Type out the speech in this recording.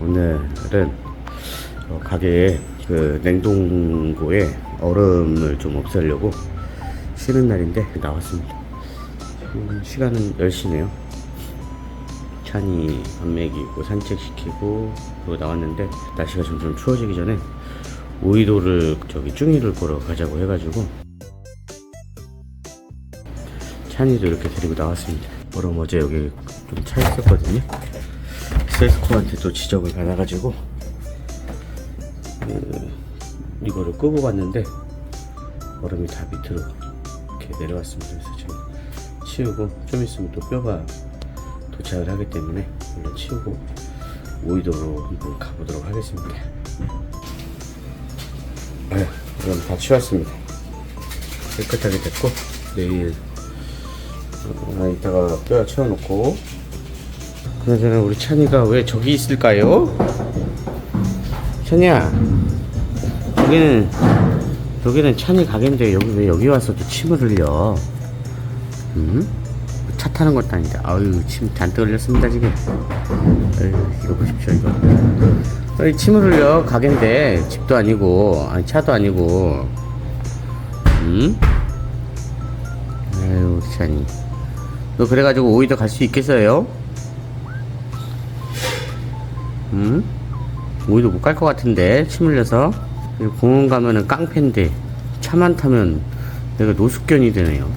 오늘은 어, 가게에 그 냉동고에 얼음을 좀 없애려고 쉬는 날인데 나왔습니다. 지금 시간은 10시네요. 찬이 밥 먹이고 산책시키고 그리고 나왔는데 날씨가 점점 추워지기 전에 오이도를 저기 쭈니를 보러 가자고 해가지고 찬이도 이렇게 데리고 나왔습니다. 얼음 어제 여기 좀 차 있었거든요. 세스코한테 또 지적을 받아가지고 그 이거를 끄고 봤는데 얼음이 다 밑으로 이렇게 내려왔습니다. 그래서 지금 치우고 좀 있으면 또 뼈가 도착을 하기 때문에 얼른 치우고 오이도로 한번 가보도록 하겠습니다. 네, 그럼 다 치웠습니다. 깨끗하게 됐고 내일 어, 이따가 뼈 채워놓고 그나저나 우리 찬이가 왜 저기 있을까요? 찬이야 여기는 여기는 찬이 가게인데 여기 왜 여기 와서 또 침을 흘려 응? 차 타는 것도 아닌데 아유 침 잔뜩 흘렸습니다 지금 에휴 이거 보십시오 이거 아이 침을 흘려 가게인데 집도 아니고 아니 차도 아니고 응? 아유 찬이 너 그래가지고 오이도 갈 수 있겠어요? 응? 오이도 못갈 것 같은데 침 흘려서 공원 가면은 깡패인데 차만 타면 내가 노숙견이 되네요